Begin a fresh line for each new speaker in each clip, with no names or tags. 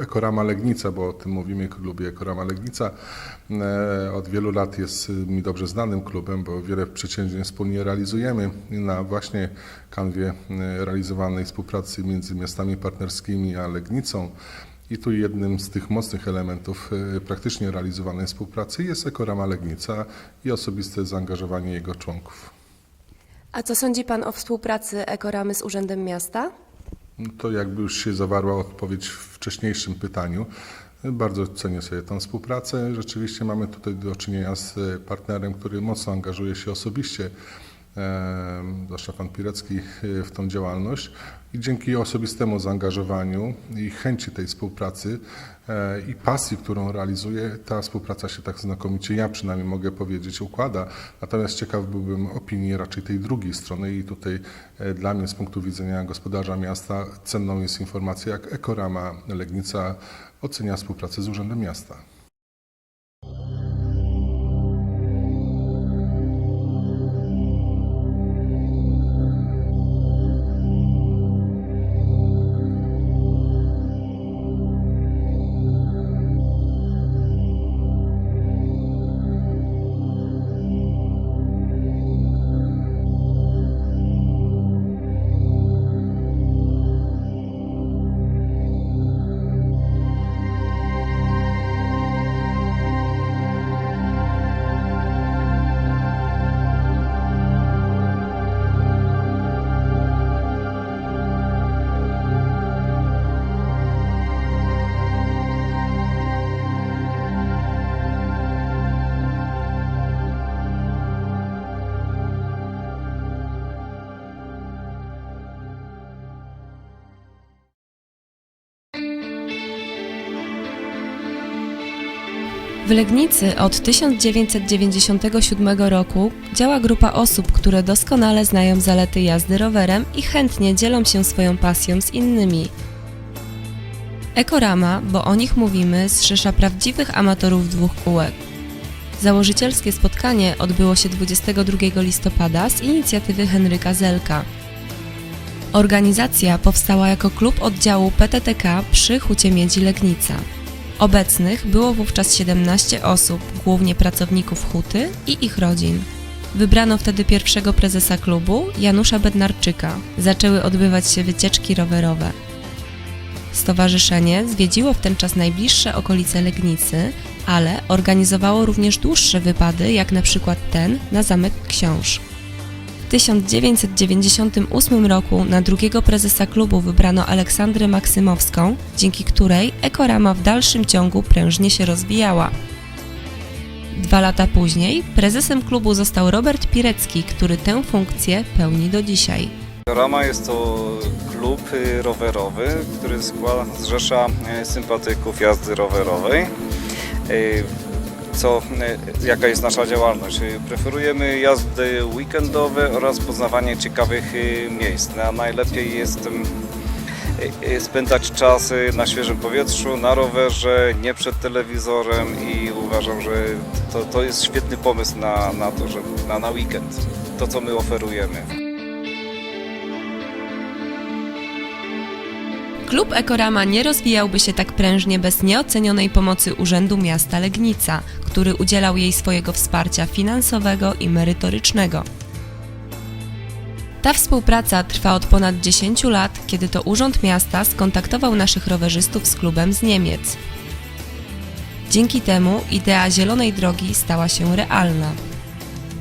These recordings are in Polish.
Ekorama Legnica, bo o tym mówimy, klubie Ekorama Legnica. E, Od wielu lat jest y, mi dobrze znanym klubem, bo wiele przedsięwzięć wspólnie realizujemy na właśnie kanwie e, realizowanej współpracy między miastami partnerskimi a Legnicą. I tu jednym z tych mocnych elementów e, praktycznie realizowanej współpracy jest Ekorama Legnica i osobiste zaangażowanie jego członków.
A co sądzi Pan o współpracy Ekoramy z Urzędem Miasta?
To jakby już się zawarła odpowiedź w wcześniejszym pytaniu. Bardzo cenię sobie tę współpracę. Rzeczywiście mamy tutaj do czynienia z partnerem, który mocno angażuje się osobiście, zwłaszcza pan Pirecki, e, w tą działalność. I dzięki osobistemu zaangażowaniu i chęci tej współpracy e, i pasji, którą realizuje, ta współpraca się tak znakomicie, ja przynajmniej mogę powiedzieć, układa. Natomiast ciekaw byłbym opinii raczej tej drugiej strony i tutaj e, dla mnie z punktu widzenia gospodarza miasta cenną jest informacja, jak Ekorama Legnica ocenia współpracę z Urzędem Miasta.
W Legnicy od 1997 roku działa grupa osób, które doskonale znają zalety jazdy rowerem i chętnie dzielą się swoją pasją z innymi. Ekorama, bo o nich mówimy, zrzesza prawdziwych amatorów dwóch kółek. Założycielskie spotkanie odbyło się 22 listopada z inicjatywy Henryka Zelka. Organizacja powstała jako klub oddziału PTTK przy Hucie Miedzi Legnica. Obecnych było wówczas 17 osób, głównie pracowników huty i ich rodzin. Wybrano wtedy pierwszego prezesa klubu, Janusza Bednarczyka. Zaczęły odbywać się wycieczki rowerowe. Stowarzyszenie zwiedziło w ten czas najbliższe okolice Legnicy, ale organizowało również dłuższe wypady, jak na przykład ten na Zamek Książ. W 1998 roku na drugiego prezesa klubu wybrano Aleksandrę Maksymowską, dzięki której Ekorama w dalszym ciągu prężnie się rozwijała. Dwa lata później prezesem klubu został Robert Pirecki, który tę funkcję pełni do dzisiaj.
Rama jest to klub rowerowy, który zrzesza y, sympatyków jazdy rowerowej. Co, y, jaka jest nasza działalność? Y, Preferujemy jazdy weekendowe oraz poznawanie ciekawych y, miejsc. Na- Najlepiej jest y, spędzać czas na świeżym powietrzu, na rowerze, nie przed telewizorem i uważam, że to, to jest świetny pomysł na, na to, że na, na weekend. To, co my oferujemy.
Klub Ekorama nie rozwijałby się tak prężnie bez nieocenionej pomocy Urzędu Miasta Legnica, który udzielał jej swojego wsparcia finansowego i merytorycznego. Ta współpraca trwa od ponad 10 lat, kiedy to Urząd Miasta skontaktował naszych rowerzystów z klubem z Niemiec. Dzięki temu idea Zielonej Drogi stała się realna.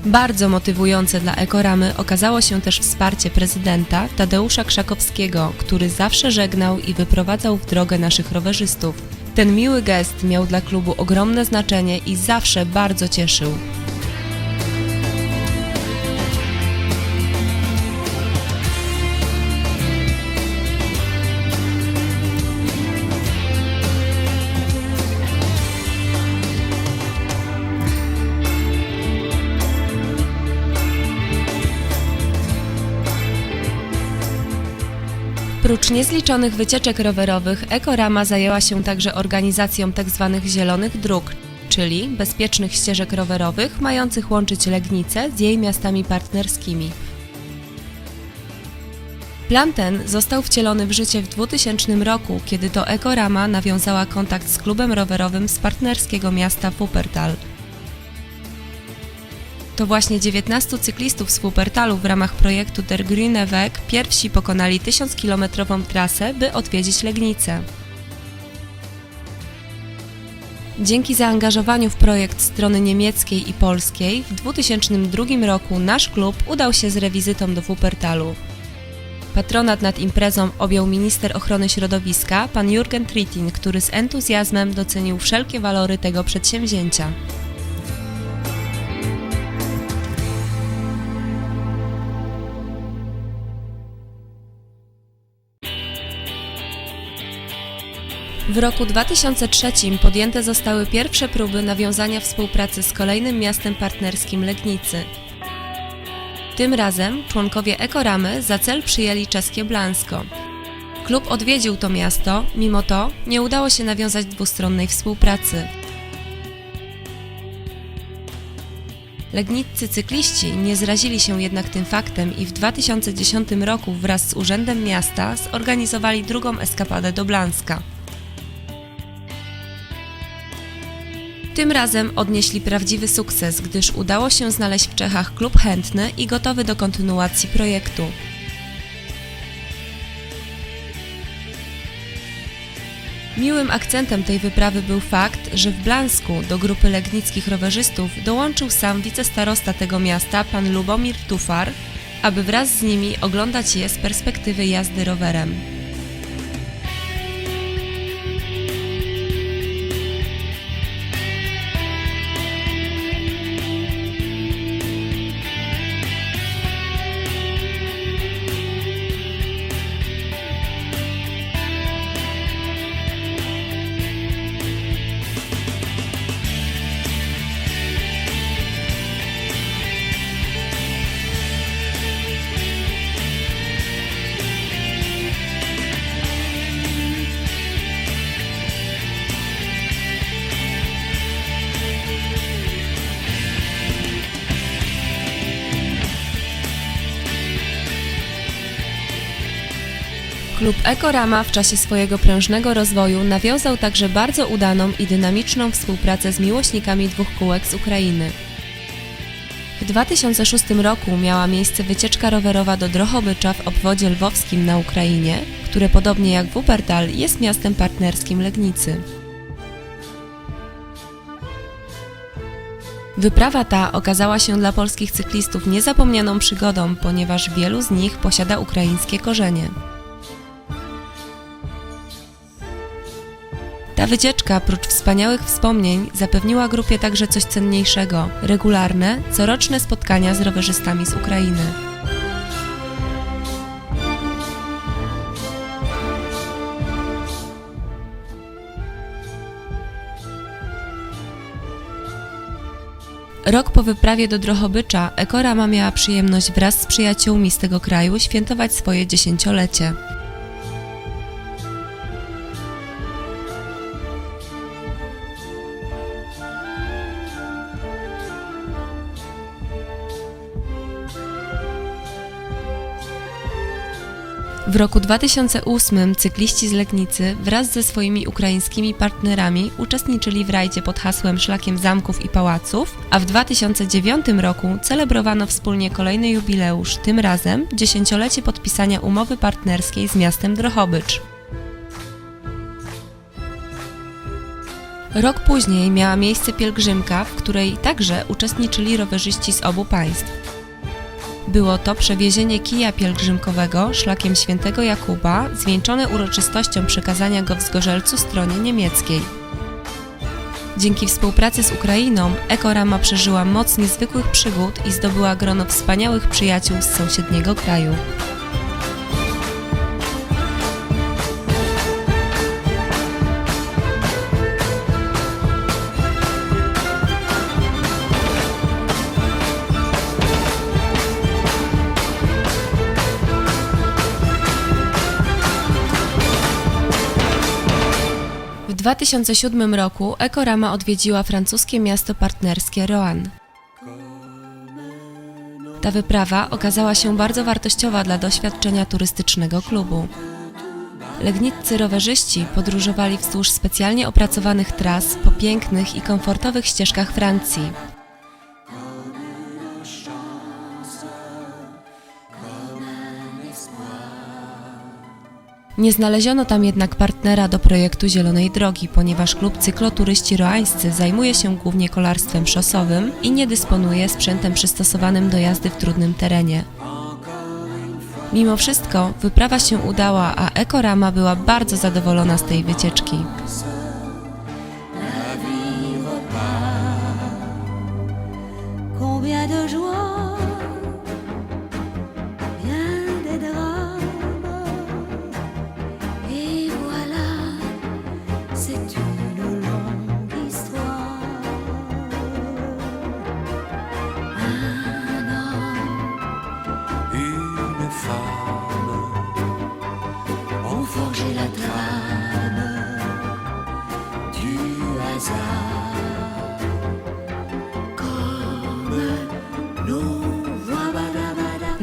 Bardzo motywujące dla Ekoramy okazało się też wsparcie prezydenta Tadeusza Krzakowskiego, który zawsze żegnał i wyprowadzał w drogę naszych rowerzystów. Ten miły gest miał dla klubu ogromne znaczenie i zawsze bardzo cieszył. Prócz niezliczonych wycieczek rowerowych, Ekorama zajęła się także organizacją tzw. zielonych dróg, czyli bezpiecznych ścieżek rowerowych mających łączyć Legnicę z jej miastami partnerskimi. Plan ten został wcielony w życie w 2000 roku, kiedy to Ekorama nawiązała kontakt z klubem rowerowym z partnerskiego miasta Wuppertal. To właśnie 19 cyklistów z Wuppertalu w ramach projektu Der Grüne Weg pierwsi pokonali 1000-kilometrową trasę, by odwiedzić Legnicę. Dzięki zaangażowaniu w projekt strony niemieckiej i polskiej w 2002 roku nasz klub udał się z rewizytą do Wuppertalu. Patronat nad imprezą objął minister ochrony środowiska, pan Jürgen Trittin, który z entuzjazmem docenił wszelkie walory tego przedsięwzięcia. W roku 2003 podjęte zostały pierwsze próby nawiązania współpracy z kolejnym miastem partnerskim Legnicy. Tym razem członkowie Ekoramy za cel przyjęli czeskie Blansko. Klub odwiedził to miasto, mimo to nie udało się nawiązać dwustronnej współpracy. Legniccy cykliści nie zrazili się jednak tym faktem i w 2010 roku wraz z Urzędem Miasta zorganizowali drugą eskapadę do Blanska. Tym razem odnieśli prawdziwy sukces, gdyż udało się znaleźć w Czechach klub chętny i gotowy do kontynuacji projektu. Miłym akcentem tej wyprawy był fakt, że w Blansku do grupy legnickich rowerzystów dołączył sam wicestarosta tego miasta, pan Lubomir Tufar, aby wraz z nimi oglądać je z perspektywy jazdy rowerem. Ekorama w czasie swojego prężnego rozwoju nawiązał także bardzo udaną i dynamiczną współpracę z miłośnikami dwóch kółek z Ukrainy. W 2006 roku miała miejsce wycieczka rowerowa do Drohobycza w obwodzie lwowskim na Ukrainie, które podobnie jak Wuppertal jest miastem partnerskim Legnicy. Wyprawa ta okazała się dla polskich cyklistów niezapomnianą przygodą, ponieważ wielu z nich posiada ukraińskie korzenie. Ta wycieczka, prócz wspaniałych wspomnień, zapewniła grupie także coś cenniejszego regularne, coroczne spotkania z rowerzystami z Ukrainy. Rok po wyprawie do Drohobycza Ekorama miała przyjemność wraz z przyjaciółmi z tego kraju świętować swoje dziesięciolecie. W roku 2008 cykliści z Legnicy wraz ze swoimi ukraińskimi partnerami uczestniczyli w rajdzie pod hasłem Szlakiem Zamków i Pałaców, a w 2009 roku celebrowano wspólnie kolejny jubileusz, tym razem dziesięciolecie podpisania umowy partnerskiej z miastem Drohobycz. Rok później miała miejsce pielgrzymka, w której także uczestniczyli rowerzyści z obu państw. Było to przewiezienie kija pielgrzymkowego szlakiem świętego Jakuba, zwieńczone uroczystością przekazania go w Zgorzelcu stronie niemieckiej. Dzięki współpracy z Ukrainą Ekorama przeżyła moc niezwykłych przygód i zdobyła grono wspaniałych przyjaciół z sąsiedniego kraju. 2007 roku Ekorama odwiedziła francuskie miasto partnerskie Roanne. Ta wyprawa okazała się bardzo wartościowa dla doświadczenia turystycznego klubu. Legniccy rowerzyści podróżowali wzdłuż specjalnie opracowanych tras po pięknych i komfortowych ścieżkach Francji. Nie znaleziono tam jednak partnera do projektu Zielonej Drogi, ponieważ klub cykloturyści roańscy zajmuje się głównie kolarstwem szosowym i nie dysponuje sprzętem przystosowanym do jazdy w trudnym terenie. Mimo wszystko wyprawa się udała, a Ekorama była bardzo zadowolona z tej wycieczki.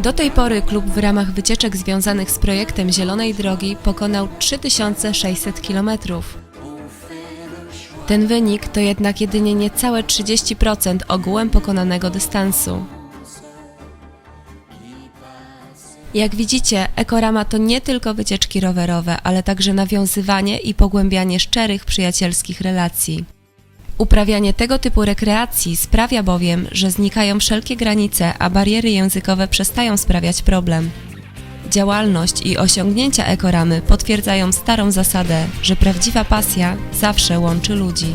Do tej pory klub w ramach wycieczek związanych z projektem Zielonej Drogi pokonał 3600 km. Ten wynik to jednak jedynie niecałe 30% ogółem pokonanego dystansu. Jak widzicie, Ekorama to nie tylko wycieczki rowerowe, ale także nawiązywanie i pogłębianie szczerych przyjacielskich relacji. Uprawianie tego typu rekreacji sprawia bowiem, że znikają wszelkie granice, a bariery językowe przestają sprawiać problem. Działalność i osiągnięcia ekoramy potwierdzają starą zasadę, że prawdziwa pasja zawsze łączy ludzi.